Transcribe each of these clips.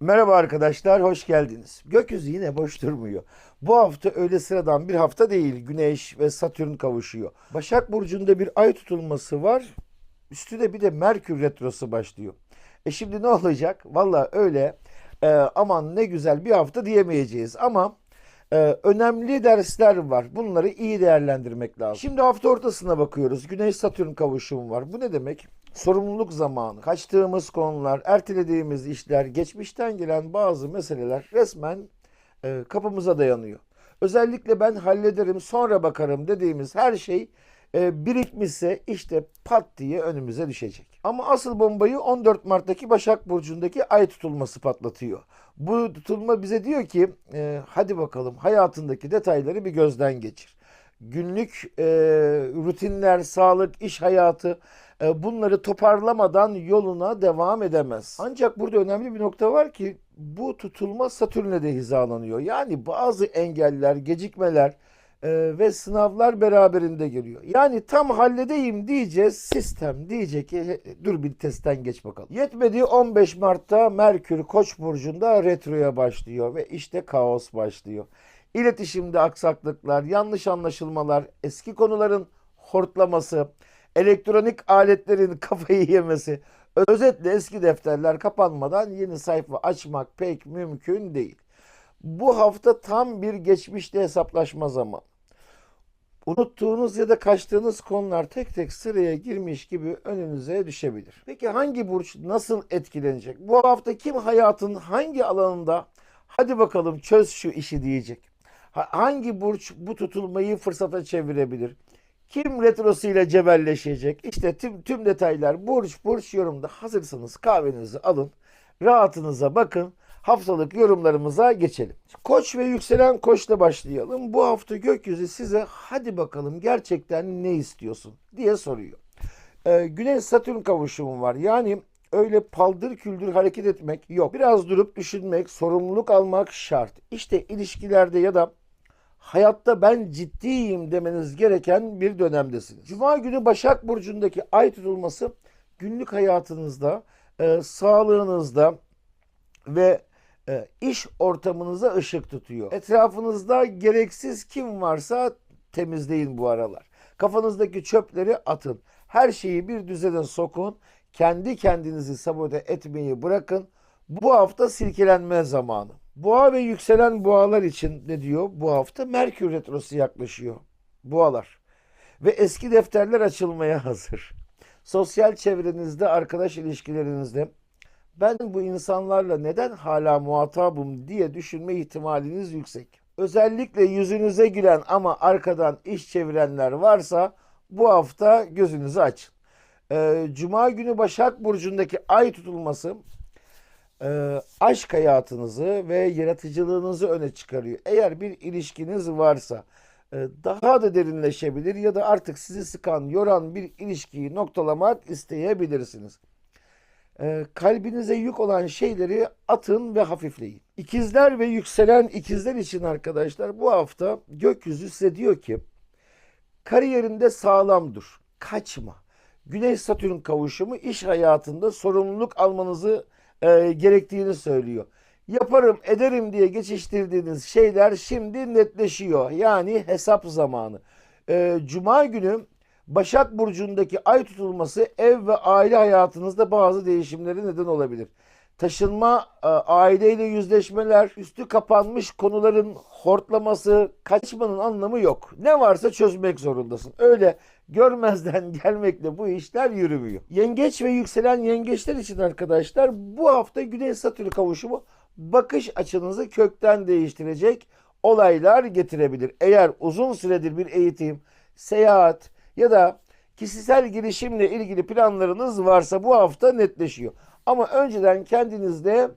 Merhaba arkadaşlar, hoş geldiniz. Gökyüzü yine boş durmuyor. Bu hafta öyle sıradan bir hafta değil. Güneş ve Satürn kavuşuyor. Başak Burcu'nda bir ay tutulması var. Üstüne bir de Merkür Retrosu başlıyor. E şimdi ne olacak? Valla öyle e, aman ne güzel bir hafta diyemeyeceğiz ama e, önemli dersler var. Bunları iyi değerlendirmek lazım. Şimdi hafta ortasına bakıyoruz. Güneş Satürn kavuşumu var. Bu ne demek? Sorumluluk zamanı, kaçtığımız konular, ertelediğimiz işler, geçmişten gelen bazı meseleler resmen e, kapımıza dayanıyor. Özellikle ben hallederim sonra bakarım dediğimiz her şey e, birikmişse işte pat diye önümüze düşecek. Ama asıl bombayı 14 Mart'taki Başak Burcu'ndaki ay tutulması patlatıyor. Bu tutulma bize diyor ki e, hadi bakalım hayatındaki detayları bir gözden geçir. Günlük e, rutinler, sağlık, iş hayatı bunları toparlamadan yoluna devam edemez. Ancak burada önemli bir nokta var ki bu tutulma Satürn'le de hizalanıyor. Yani bazı engeller, gecikmeler e, ve sınavlar beraberinde geliyor. Yani tam halledeyim diyeceğiz. Sistem diyecek ki "He, dur bir testten geç bakalım. Yetmedi 15 Mart'ta Merkür Koç burcunda retroya başlıyor ve işte kaos başlıyor. İletişimde aksaklıklar, yanlış anlaşılmalar, eski konuların hortlaması, elektronik aletlerin kafayı yemesi, özetle eski defterler kapanmadan yeni sayfa açmak pek mümkün değil. Bu hafta tam bir geçmişte hesaplaşma zamanı. Unuttuğunuz ya da kaçtığınız konular tek tek sıraya girmiş gibi önünüze düşebilir. Peki hangi burç nasıl etkilenecek? Bu hafta kim hayatın hangi alanında hadi bakalım çöz şu işi diyecek? Ha- Hangi burç bu tutulmayı fırsata çevirebilir? Kim retrosuyla cebelleşecek? İşte tüm, tüm detaylar burç burç yorumda. Hazırsanız kahvenizi alın, rahatınıza bakın. Haftalık yorumlarımıza geçelim. Koç ve yükselen koçla başlayalım. Bu hafta gökyüzü size hadi bakalım gerçekten ne istiyorsun diye soruyor. Ee, Güneş Satürn kavuşumu var. Yani öyle paldır küldür hareket etmek yok. Biraz durup düşünmek, sorumluluk almak şart. İşte ilişkilerde ya da hayatta ben ciddiyim demeniz gereken bir dönemdesiniz. Cuma günü Başak Burcu'ndaki ay tutulması günlük hayatınızda, e, sağlığınızda ve e, iş ortamınıza ışık tutuyor. Etrafınızda gereksiz kim varsa temizleyin bu aralar. Kafanızdaki çöpleri atın. Her şeyi bir düzene sokun. Kendi kendinizi sabote etmeyi bırakın. Bu hafta silkelenme zamanı. Boğa ve yükselen boğalar için ne diyor? Bu hafta Merkür Retrosu yaklaşıyor. Boğalar. Ve eski defterler açılmaya hazır. Sosyal çevrenizde, arkadaş ilişkilerinizde ben bu insanlarla neden hala muhatabım diye düşünme ihtimaliniz yüksek. Özellikle yüzünüze gülen ama arkadan iş çevirenler varsa bu hafta gözünüzü açın. Ee, Cuma günü Başak Burcu'ndaki ay tutulması e, aşk hayatınızı ve yaratıcılığınızı öne çıkarıyor. Eğer bir ilişkiniz varsa e, daha da derinleşebilir ya da artık sizi sıkan, yoran bir ilişkiyi noktalamak isteyebilirsiniz. E, kalbinize yük olan şeyleri atın ve hafifleyin. İkizler ve yükselen ikizler için arkadaşlar bu hafta gökyüzü size diyor ki kariyerinde sağlam dur. Kaçma. Güneş Satürn kavuşumu iş hayatında sorumluluk almanızı e, gerektiğini söylüyor. Yaparım ederim diye geçiştirdiğiniz şeyler şimdi netleşiyor. Yani hesap zamanı. E, Cuma günü Başak Burcu'ndaki ay tutulması ev ve aile hayatınızda bazı değişimlere neden olabilir. Taşınma, e, aileyle yüzleşmeler, üstü kapanmış konuların hortlaması, kaçmanın anlamı yok. Ne varsa çözmek zorundasın. Öyle görmezden gelmekle bu işler yürümüyor. Yengeç ve yükselen yengeçler için arkadaşlar bu hafta Güneş Satürn kavuşumu bakış açınızı kökten değiştirecek olaylar getirebilir. Eğer uzun süredir bir eğitim, seyahat ya da kişisel gelişimle ilgili planlarınız varsa bu hafta netleşiyor. Ama önceden kendinizde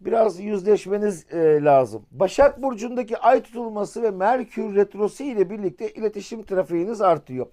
biraz yüzleşmeniz e, lazım. Başak Burcu'ndaki ay tutulması ve Merkür Retrosu ile birlikte iletişim trafiğiniz artıyor.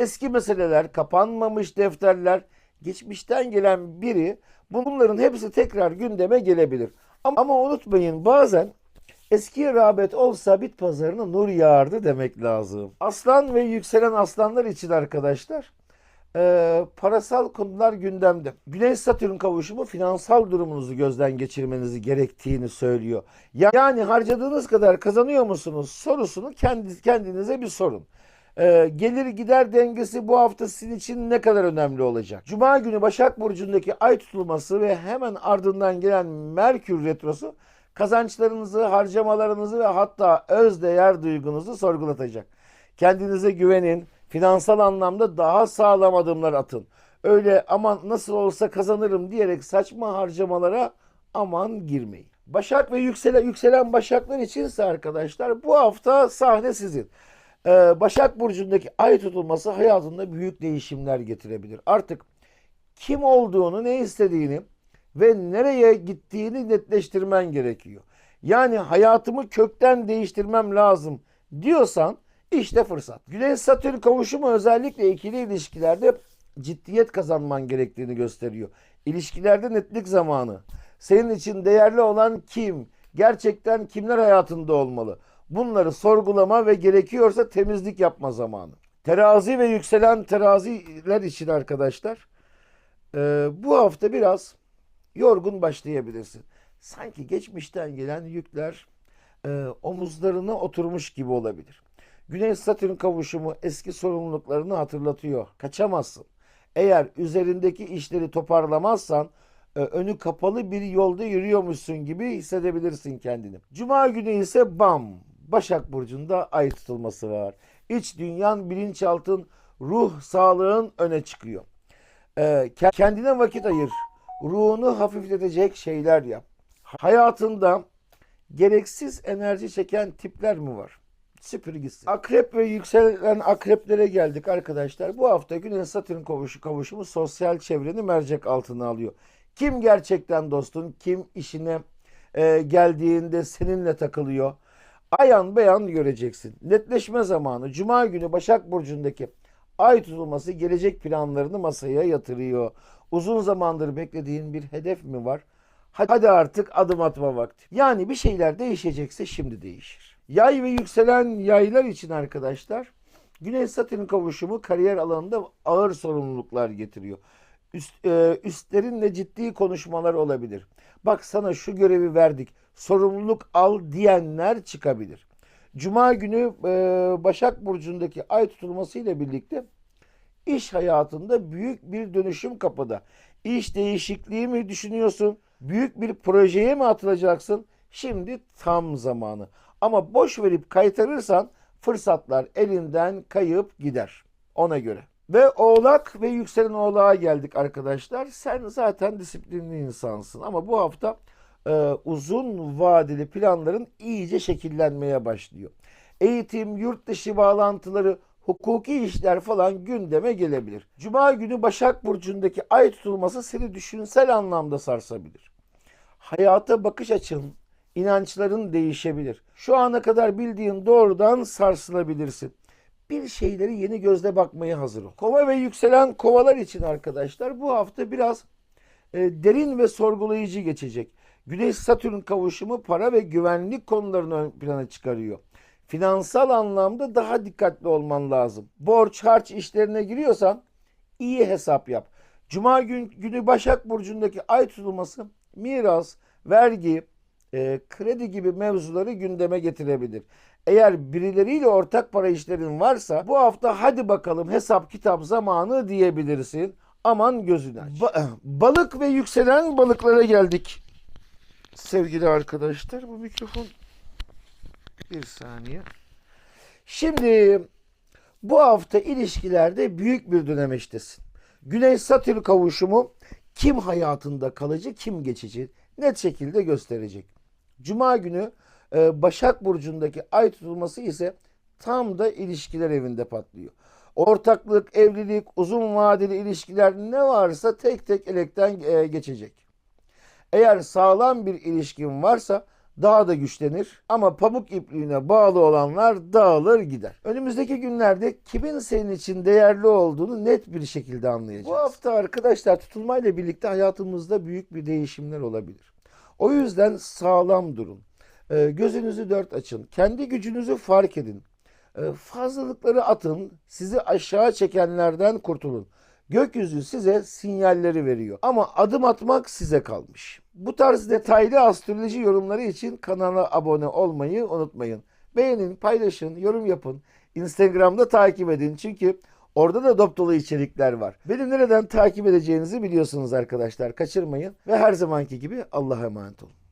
Eski meseleler, kapanmamış defterler, geçmişten gelen biri bunların hepsi tekrar gündeme gelebilir. Ama, ama unutmayın bazen eskiye rağbet olsa bit pazarına nur yağardı demek lazım. Aslan ve yükselen aslanlar için arkadaşlar Ee, parasal konular gündemde. Güneş Satürn kavuşumu finansal durumunuzu gözden geçirmenizi gerektiğini söylüyor. Ya- Yani harcadığınız kadar kazanıyor musunuz sorusunu kendi, kendinize bir sorun. Ee, gelir gider dengesi bu hafta sizin için ne kadar önemli olacak? Cuma günü Başak Burcu'ndaki ay tutulması ve hemen ardından gelen Merkür Retrosu kazançlarınızı, harcamalarınızı ve hatta öz değer duygunuzu sorgulatacak. Kendinize güvenin, finansal anlamda daha sağlam adımlar atın. Öyle aman nasıl olsa kazanırım diyerek saçma harcamalara aman girmeyin. Başak ve yükselen, yükselen başaklar içinse arkadaşlar bu hafta sahne sizin. Ee, Başak Burcu'ndaki ay tutulması hayatında büyük değişimler getirebilir. Artık kim olduğunu, ne istediğini ve nereye gittiğini netleştirmen gerekiyor. Yani hayatımı kökten değiştirmem lazım diyorsan işte fırsat. Güneş Satürn kavuşumu özellikle ikili ilişkilerde ciddiyet kazanman gerektiğini gösteriyor. İlişkilerde netlik zamanı. Senin için değerli olan kim? Gerçekten kimler hayatında olmalı? Bunları sorgulama ve gerekiyorsa temizlik yapma zamanı. Terazi ve yükselen teraziler için arkadaşlar e, bu hafta biraz yorgun başlayabilirsin. Sanki geçmişten gelen yükler e, omuzlarına oturmuş gibi olabilir. Güneş Satürn kavuşumu eski sorumluluklarını hatırlatıyor. Kaçamazsın. Eğer üzerindeki işleri toparlamazsan e, önü kapalı bir yolda yürüyormuşsun gibi hissedebilirsin kendini. Cuma günü ise bam Başak Burcu'nda ay tutulması var. İç dünyan, bilinçaltın, ruh, sağlığın öne çıkıyor. E, ke- kendine vakit ayır. Ruhunu hafifletecek şeyler yap. Hayatında gereksiz enerji çeken tipler mi var? Süpür gitsin. Akrep ve yükselen akreplere geldik arkadaşlar. Bu hafta Güneş Satürn kavuşu kavuşumu sosyal çevreni mercek altına alıyor. Kim gerçekten dostun, kim işine e, geldiğinde seninle takılıyor. Ayan beyan göreceksin. Netleşme zamanı. Cuma günü Başak Burcu'ndaki ay tutulması gelecek planlarını masaya yatırıyor. Uzun zamandır beklediğin bir hedef mi var? Hadi artık adım atma vakti. Yani bir şeyler değişecekse şimdi değişir. Yay ve yükselen yaylar için arkadaşlar Güneş Satürn kavuşumu kariyer alanında ağır sorumluluklar getiriyor. Üst, e, üstlerinle ciddi konuşmalar olabilir. Bak sana şu görevi verdik. Sorumluluk al diyenler çıkabilir. Cuma günü e, Başak Burcu'ndaki ay tutulması ile birlikte İş hayatında büyük bir dönüşüm kapıda. İş değişikliği mi düşünüyorsun? Büyük bir projeye mi atılacaksın? Şimdi tam zamanı. Ama boş verip kaytarırsan fırsatlar elinden kayıp gider. Ona göre. Ve oğlak ve yükselen oğlağa geldik arkadaşlar. Sen zaten disiplinli insansın ama bu hafta e, uzun vadeli planların iyice şekillenmeye başlıyor. Eğitim, yurt dışı bağlantıları, hukuki işler falan gündeme gelebilir. Cuma günü Başak Burcu'ndaki ay tutulması seni düşünsel anlamda sarsabilir. Hayata bakış açın, inançların değişebilir. Şu ana kadar bildiğin doğrudan sarsılabilirsin. Bir şeyleri yeni gözle bakmaya hazır ol. Kova ve yükselen kovalar için arkadaşlar bu hafta biraz e, derin ve sorgulayıcı geçecek. Güneş Satürn kavuşumu para ve güvenlik konularını ön plana çıkarıyor. Finansal anlamda daha dikkatli olman lazım. Borç harç işlerine giriyorsan iyi hesap yap. Cuma gün, günü Başak Burcu'ndaki ay tutulması miras, vergi, e, kredi gibi mevzuları gündeme getirebilir. Eğer birileriyle ortak para işlerin varsa bu hafta hadi bakalım hesap kitap zamanı diyebilirsin. Aman gözünü aç. Ba- balık ve yükselen balıklara geldik. Sevgili arkadaşlar bu mikrofon bir saniye. Şimdi bu hafta ilişkilerde büyük bir dönemeçtesin. Güneş Satürn kavuşumu kim hayatında kalıcı kim geçici net şekilde gösterecek. Cuma günü e, Başak Burcu'ndaki ay tutulması ise tam da ilişkiler evinde patlıyor. Ortaklık, evlilik, uzun vadeli ilişkiler ne varsa tek tek elekten e, geçecek. Eğer sağlam bir ilişkin varsa daha da güçlenir ama pamuk ipliğine bağlı olanlar dağılır gider. Önümüzdeki günlerde kimin senin için değerli olduğunu net bir şekilde anlayacağız. Bu hafta arkadaşlar tutulmayla birlikte hayatımızda büyük bir değişimler olabilir. O yüzden sağlam durun. Ee, gözünüzü dört açın. Kendi gücünüzü fark edin. Ee, fazlalıkları atın. Sizi aşağı çekenlerden kurtulun. Gökyüzü size sinyalleri veriyor ama adım atmak size kalmış. Bu tarz detaylı astroloji yorumları için kanala abone olmayı unutmayın. Beğenin, paylaşın, yorum yapın. Instagram'da takip edin çünkü orada da dop dolu içerikler var. Beni nereden takip edeceğinizi biliyorsunuz arkadaşlar. Kaçırmayın ve her zamanki gibi Allah'a emanet olun.